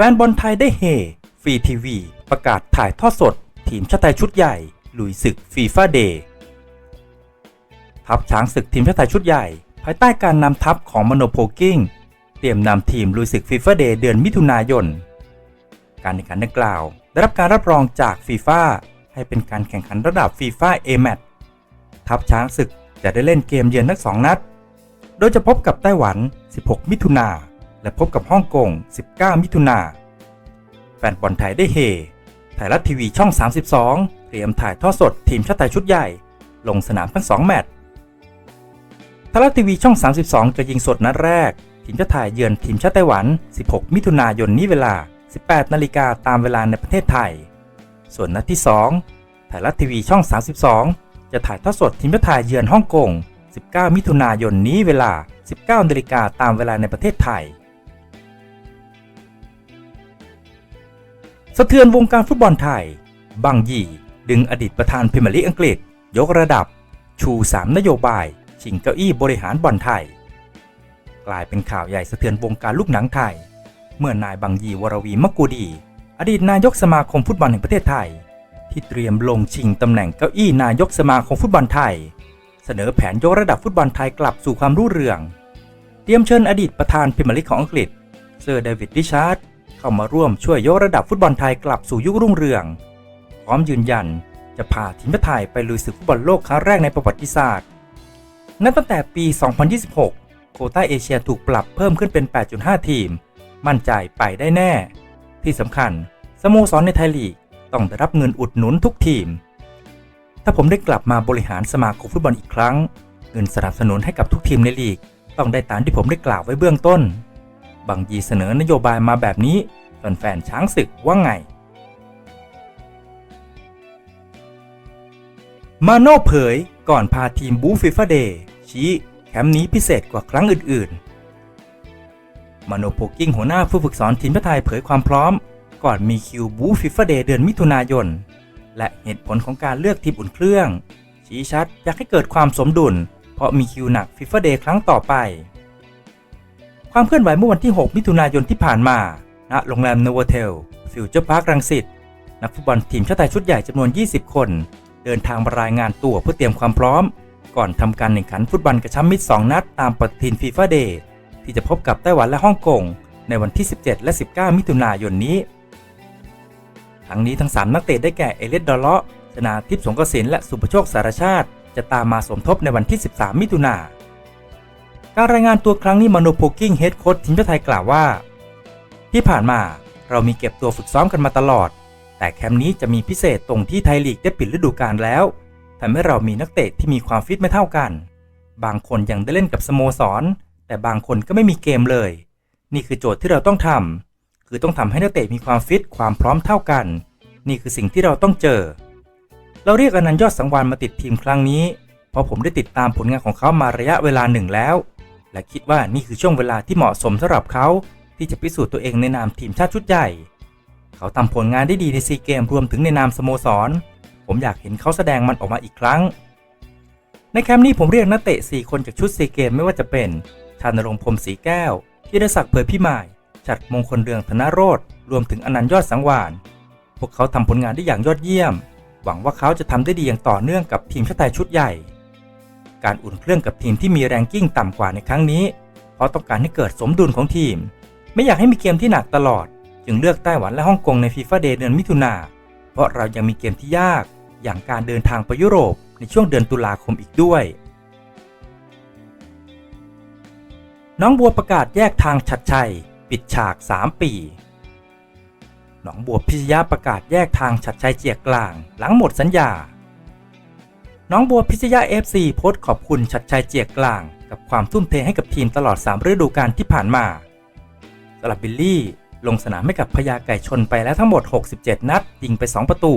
แฟนบอลไทยได้เฮฟรีทีวี ประกาศถ่ายทอดสด ทีมชาติไทยชุดใหญ่ ลุยศึกฟีฟ่าเดย์ทัพช้างศึกทีมชาติไทยชุดใหญ่ ภายใต้การนำทัพของมโนโพกิ้งเตรียมนำทีมลุยศึกฟีฟ่าเดย์เดือนมิถุนายน การแข่งขันดังกล่าว ได้รับการรับรองจากฟีฟ่าให้เป็นการแข่งขันระดับฟีฟ่าเอแมตทัพช้างศึกจะได้เล่นเกมเยือนทั้งสองนัด โดยจะพบกับไต้หวัน 16 มิถุนายน และพบกับฮ่องกง 19 มิถุนาแฟนบอลไทยได้เฮไทยรัฐทีวีช่อง 32 เตรียมถ่ายทอดสดทีมชาติไทยชุดใหญ่ ลงสนามทั้ง 2 แมตช์ไทยรัฐทีวีช่อง 32 จะยิงสดนัดแรก ทีมชาติไทยเยือนทีมชาติไต้หวัน 16 มิถุนายนนี้เวลา 18 นาฬิกาตามเวลาในประเทศไทย ส่วนนัดที่ 2 ไทยรัฐทีวีช่อง 32 จะถ่ายทอดสดทีมชาติไทยเยือนฮ่องกง 19 มิถุนายนนี้เวลา 19 นาฬิกาตามเวลาในประเทศไทย สะเทือนวงการฟุตบอลไทย บางยีดึงอดีตประธานพรีเมียร์ลีกอังกฤษ ยกระดับ ชู 3 นโยบาย ชิงเก้าอี้บริหารบอลไทย กลายเป็นข่าวใหญ่สะเทือนวงการลูกหนังไทย เมื่อนายบางยีวรวีมะกูดี อดีตนายกสมาคมฟุตบอลแห่งประเทศไทย ที่เตรียมลงชิงตำแหน่งเก้าอี้นายกสมาคมฟุตบอลไทย เสนอแผนยกระดับฟุตบอลไทยกลับสู่ความรุ่งเรือง เตรียมเชิญอดีตประธานพรีเมียร์ลีกของอังกฤษ เซอร์เดวิดริชาร์ด เข้ามาร่วมช่วยยกระดับฟุตบอลไทยกลับสู่ยุครุ่งเรือง พร้อมยืนยันจะพาทีมชาติไทยไปลุยศึกฟุตบอลโลกครั้งแรกในประวัติศาสตร์ นับตั้งแต่ปี 2026 โคต้าเอเชียถูกปรับเพิ่มขึ้นเป็น 8.5 ทีม มั่นใจไปได้แน่ ที่สำคัญสโมสรในไทยลีกต้องได้รับเงินอุดหนุนทุกทีม ถ้าผมได้กลับมาบริหารสมาคมฟุตบอลอีกครั้ง เงินสนับสนุนให้กับทุกทีมในลีก ต้องได้ตามที่ผมได้กล่าวไว้เบื้องต้น บางยีเสนอนโยบายมาแบบนี้ แฟนๆช้างศึกว่าไง มาโน่เผยก่อนพาทีมบูฟิฟาเดย์ชี้แคมป์นี้พิเศษกว่าครั้งอื่นๆ มาโนโพกิ้งหัวหน้าผู้ฝึกสอนทีมชาติไทยเผยความพร้อม ก่อนมีคิวบูฟิฟาเดย์เดือนมิถุนายน และเหตุผลของการเลือกทีมอุ่นเครื่อง ชี้ชัดอยากให้เกิดความสมดุล เพราะมีคิวหนักฟิฟาเดย์ครั้งต่อไป ความเคลื่อนไหวเมื่อวันที่ 6 มิถุนายนที่ผ่านมา ณโรงแรมโนวเทลฟิวเจอร์พาร์ครังสิตนักฟุตบอลทีมชาติไทยชุดใหญ่จำนวน 20 คน เดินทางมารายงานตัวเพื่อเตรียมความพร้อม ก่อนทำการแข่งขันฟุตบอลกระชับมิตร 2 นัดตามปฏิทินฟีฟ่าเดย์ที่จะพบกับไต้หวันและฮ่องกง ในวันที่ 17 และ 19 มิถุนายนนี้ ทั้งนี้ทั้ง 3 นักเตะได้แก่เอเลสดอลเลาะชนาทิพย์สงกสินและสุภโชคสารชาติ จะตามมาสมทบในวันที่ 13 มิถุนาการรายงานตัวครั้งนี้มโนโพกิ้งเฮดโค้ชทีมชาติไทยกล่าวว่า ที่ผ่านมาเรามีเก็บตัวฝึกซ้อมกันมาตลอด แต่แคมป์นี้จะมีพิเศษตรงที่ไทยลีกได้ปิดฤดูกาลแล้วทำให้เรามีนักเตะที่มีความฟิตไม่เท่ากัน บางคนยังได้เล่นกับสโมสร แต่บางคนก็ไม่มีเกมเลย นี่คือโจทย์ที่เราต้องทำคือต้องทำให้นักเตะมีความฟิตความพร้อมเท่ากัน นี่คือสิ่งที่เราต้องเจอ เราเรียกอนันต์ยอดสังวานมาติดทีมครั้งนี้ เพราะผมได้ติดตามผลงานของเขามาระยะเวลาหนึ่งแล้ว และคิดว่านี่คือช่วงเวลาที่เหมาะสมสำหรับเขา ที่จะพิสูจน์ตัวเองในนามทีมชาติชุดใหญ่ เขาทำผลงานได้ดีในซีเกมรวมถึงในนามสโมสร ผมอยากเห็นเขาแสดงมันออกมาอีกครั้ง ในแคมป์นี้ผมเรียกนักเตะ 4 คนจากชุดซีเกมไม่ว่าจะเป็น ชานรงค์พรมศรีแก้วธีรศักดิ์เผยพิมาย จัดมงคลเรืองธนโรธรวมถึงอนันต์ยอดสังวาน พวกเขาทำผลงานได้อย่างยอดเยี่ยม หวังว่าเขาจะทำได้ดีอย่างต่อเนื่องกับทีมชาติไทยชุดใหญ่ การอุ่นเครื่องกับทีมที่มีแรงกิ้งต่ำกว่าในครั้งนี้ เพราะต้องการให้เกิดสมดุลของทีม ไม่อยากให้มีเกมที่หนักตลอด จึงเลือกไต้หวันและฮ่องกงในฟีฟ่าเดย์เดือนมิถุนา เพราะเรายังมีเกมที่ยาก อย่างการเดินทางไปยุโรปในช่วงเดือนตุลาคมอีกด้วย น้องบัวประกาศแยกทางชัดชัย ปิดฉาก 3 ปีหนองบัวพิชยาประกาศแยกทางชัดชัยเจียกกลาง หลังหมดสัญญา น้องบัวพิชยาเอฟซีโพสต์ขอบคุณชัดชัยเจียกกลาง กับความทุ่มเทให้กับทีมตลอด 3 ฤดูกาลที่ผ่านมา สลับบิลลี่ ลงสนามให้กับพญาไก่ชนไปแล้วทั้งหมด 67 นัด ยิงไป 2 ประตู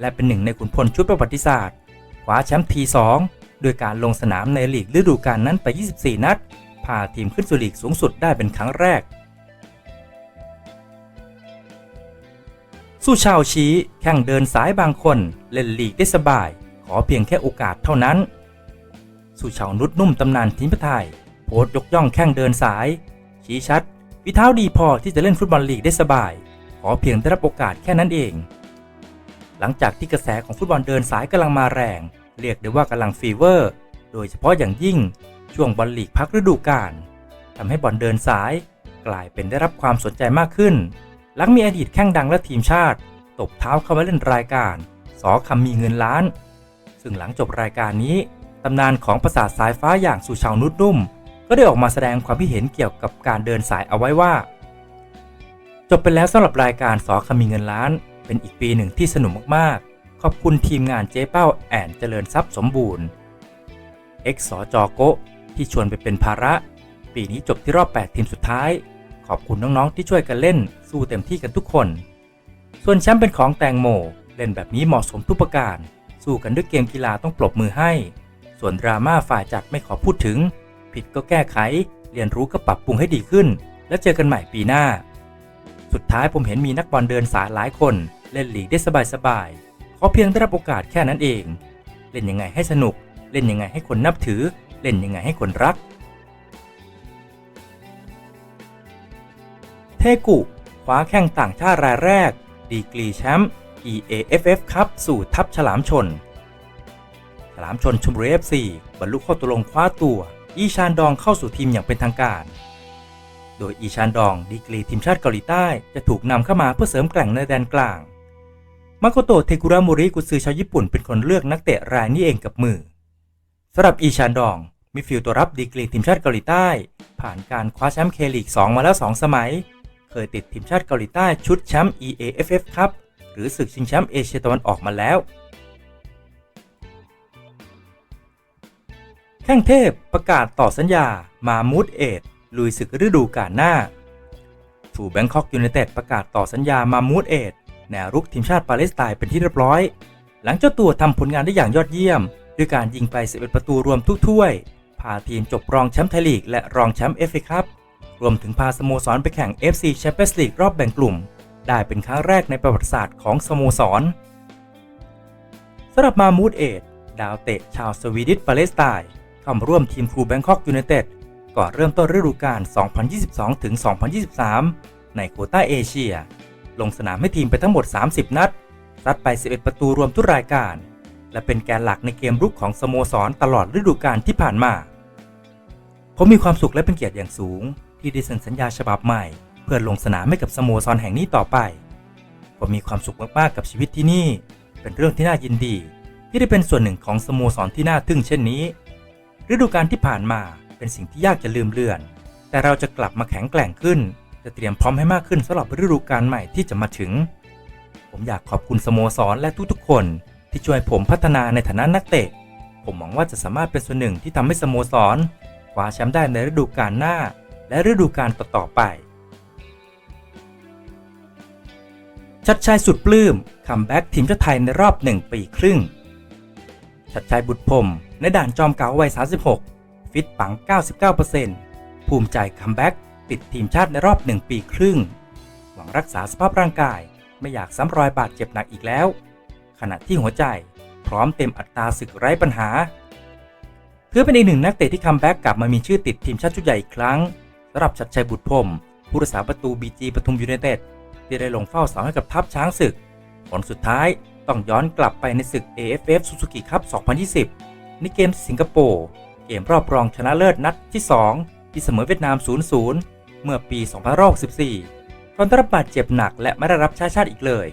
และเป็นหนึ่งในขุนพลชุดประวัติศาสตร์คว้าแชมป์ทีสองโดยการลงสนามในลีกฤดูกาลนั้นไป 24 นัด พาทีมขึ้นสู่ลีกสูงสุดได้เป็นครั้งแรก สู้ชาวชี้แข่งเดินสายบางคนเล่นลีกได้สบาย ขอเพียงแค่โอกาสเท่านั้น สู้ชาวนุดนุ่มตำนานทีมไทยโพสยกย่องแข่งเดินสาย ชี้ชัด ฝีเท้าดีพอที่จะเล่นฟุตบอลลีกได้สบาย ขอเพียงได้รับโอกาสแค่นั้นเอง หลังจากที่กระแสของฟุตบอลเดินสายกำลังมาแรง เรียกได้ว่ากำลังฟีเวอร์ โดยเฉพาะอย่างยิ่งช่วงบอลลีกพักฤดูกาลทำให้บอลเดินสายกลายเป็นได้รับความสนใจมากขึ้น หลังมีอดีตแข้งดังและทีมชาติ ตบเท้าเข้ามาเล่นรายการ สอคำมีเงินล้าน ซึ่งหลังจบรายการนี้ตำนานของประสาทสายฟ้าอย่างสุชาวนุชนุ่ม ก็ได้ออกมาแสดงความคิดเห็นเกี่ยวกับการเดินสายเอาไว้ว่า จบไปแล้วสำหรับรายการสอคำมีเงินล้าน เป็นอีกปีหนึ่งที่สนุกมากๆ ขอบคุณทีมงานเจ๊เป้าแอนเจริญทรัพย์สมบูรณ์เอ็กซ์สอจอโกะที่ชวนไปเป็นภาระ ปีนี้จบที่รอบ 8 ทีมสุดท้าย ขอบคุณน้องๆที่ช่วยกันเล่น สู้เต็มที่กันทุกคน ส่วนแชมป์เป็นของแตงโมเล่นแบบนี้เหมาะสมทุกประการ สู้กันด้วยเกมกีฬาต้องปรบมือให้ ส่วนดราม่าฝ่ายจัดไม่ขอพูดถึง ผิดก็แก้ไข เรียนรู้ก็ปรับปรุงให้ดีขึ้น แล้วเจอกันใหม่ปีหน้า สุดท้ายผมเห็นมีนักบอลเดินสายหลายคน เล่นหลีกได้สบายๆขอเพียงได้รับโอกาสแค่นั้นเอง เล่นยังไงให้สนุก เล่นยังไงให้คนนับถือ เล่นยังไงให้คนรัก เทกุคว้าแข้งต่างชาติรายแรก ดีกรีแชมป์ EAFF ครับสู่ทัพฉลามชน ฉลามชนชมบุรี FC บรรลุข้อตกลงคว้าตัว อีชานดองเข้าสู่ทีมอย่างเป็นทางการ โดยอีชานดองดีกรีทีมชาติเกาหลีใต้จะถูกนำเข้ามาเพื่อเสริมแกร่งในแดนกลาง มาโกโตะเทกุระมุริกุซือชาวญี่ปุ่นเป็นคนเลือกนักเตะรายนี้เองกับมือสำหรับอีชานดองมีฟิลตัวรับดีกรีทีมชาติเกาหลีใต้ ผ่านการคว้าแชมป์เคลีก2มาแล้ว 2 สมัย เคยติดทีมชาติเกาหลีใต้ชุดแชมป์ EAFF ครับหรือศึกชิงแชมป์เอเชียตะวันออกมาแล้ว แข้งเทพประกาศต่อสัญญามามูดเอดลุยศึกฤดูกาลหน้าถูแบงคอกยูไนเต็ดประกาศต่อสัญญามามูดเอดแนวรุกทีมชาติปาเลสไตน์เป็นที่เรียบร้อย หลังเจ้าตัวทำผลงานได้อย่างยอดเยี่ยม ด้วยการยิงไป 11 ประตูรวมทุกถ้วย พาทีมจบรองแชมป์ไทยลีกและรองแชมป์เอฟเอคัพรวมถึงพาสโมสรไปแข่ง FC Champions League รอบแบ่งกลุ่ม ได้เป็นครั้งแรกในประวัติศาสตร์ของสโมสรสำหรับมามูดเอดดาวเตะชาวสวีดิชปาเลสไตน์ เข้ามาร่วมทีมครูแบงคอกยูไนเต็ดก่อนเริ่มต้นฤดูกาล 2022-2023 ในโคต้าเอเชีย ลงสนามให้ทีมไปทั้งหมด 30 นัด ซัดไป 11 ประตูรวมทุกรายการ และเป็นแกนหลักในเกมรุกของสโมสรตลอดฤดูกาลที่ผ่านมา ผมมีความสุขและเป็นเกียรติอย่างสูง ที่ได้เซ็นสัญญาฉบับใหม่ เพื่อลงสนามให้กับสโมสรแห่งนี้ต่อไป ผมมีความสุขมากๆกับชีวิตที่นี่ เป็นเรื่องที่น่ายินดี ที่ได้เป็นส่วนหนึ่งของสโมสรที่น่าทึ่งเช่นนี้ ฤดูกาลที่ผ่านมาเป็นสิ่งที่ยากจะลืมเลือน แต่เราจะกลับมาแข็งแกร่งขึ้น จะเตรียมพร้อมให้มากขึ้นสำหรับฤดูกาลใหม่ที่จะมาถึง ผมอยากขอบคุณสโมสรและทุกๆคน ที่ช่วยผมพัฒนาในฐานะนักเตะ ผมหวังว่าจะสามารถเป็นส่วนหนึ่งที่ทำให้สโมสรคว้าแชมป์ได้ในฤดูกาลหน้า และฤดูกาลต่อๆไป ชัดชัยสุดปลื้มคัมแบ็กทีมชาติไทยในรอบหนึ่งปีครึ่ง ชัดชัยบุตรพรมในด่านจอมเก่าวัย 36 ฟิตปัง 99%ภูมิใจคัมแบ็กติดทีมชาติในรอบหนึ่งปีครึ่ง หวังรักษาสภาพร่างกายไม่อยากซ้ำรอยบาดเจ็บหนักอีกแล้ว ขณะที่หัวใจพร้อมเต็มอัตราศึกไร้ปัญหา ถือเป็นอีกหนึ่งนักเตะที่คัมแบ็กกลับมามีชื่อติดทีมชาติชุดใหญ่อีกครั้งสำหรับชัดชัยบุตรพรมผู้รักษาประตูบีจีปทุมยูไนเต็ดที่ได้ลงเฝ้าเสาให้กับทัพช้างศึก ผลสุดท้าย ต้องย้อนกลับไปในศึก AFF Suzuki Cup 2020 ในเกมสิงคโปร์ เกมรอบรองชนะเลิศนัดที่ 2 ที่เสมอเวียดนาม 0-0 เมื่อปี2014ตอนได้รับบาดเจ็บหนักและไม่ได้รับใช้ชาติอีกเลย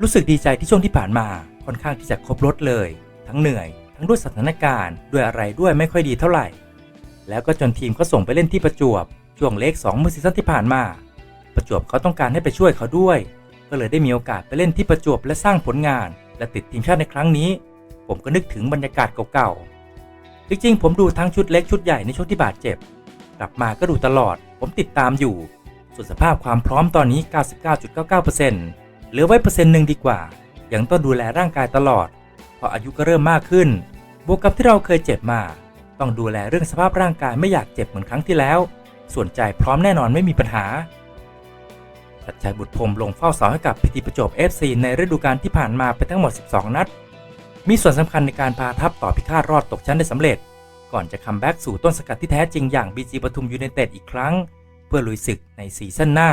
รู้สึกดีใจที่ช่วงที่ผ่านมาค่อนข้างที่จะครบรถเลย ทั้งเหนื่อย ทั้งด้วยสถานการณ์ ด้วยอะไรด้วยไม่ค่อยดีเท่าไหร่ แล้วก็จนทีมเขาส่งไปเล่นที่ประจวบ ช่วงเล็ก2เมื่อซีซั่นที่ผ่านมา ประจวบเขาต้องการให้ไปช่วยเขาด้วย ก็เลยได้มีโอกาสไปเล่นที่ประจวบและสร้างผลงาน และติดทีมชาติในครั้งนี้ ผมก็นึกถึงบรรยากาศเก่าๆ จริงๆ ผมดูทั้งชุดเล็กชุดใหญ่ในช่วงที่บาดเจ็บ กลับมาก็ดูตลอด ผมติดตามอยู่ ส่วนสภาพความพร้อมตอนนี้ 99.99%เหลือไว้เปอร์เซ็นต์หนึ่งดีกว่า ยังต้องดูแลร่างกายตลอด เพราะอายุก็เริ่มมากขึ้น บวกกับที่เราเคยเจ็บมา ต้องดูแลเรื่องสภาพร่างกายไม่อยากเจ็บเหมือนครั้งที่แล้ว ส่วนใจพร้อมแน่นอนไม่มีปัญหา ชัดชัยบุตรพรมลงเฝ้าเสาให้กับพิธีประจวบ FC ในฤดูกาลที่ผ่านมาไปทั้งหมด 12 นัด มีส่วนสำคัญในการพาทัพต่อพิฆาตรอดตกชั้นได้สำเร็จ ก่อนจะคัมแบ็กสู่ต้นสกัดที่แท้จริงอย่างบีจีปทุมยูไนเต็ดอีกครั้ง เพื่อลุยศึกในซีซั่นหน้า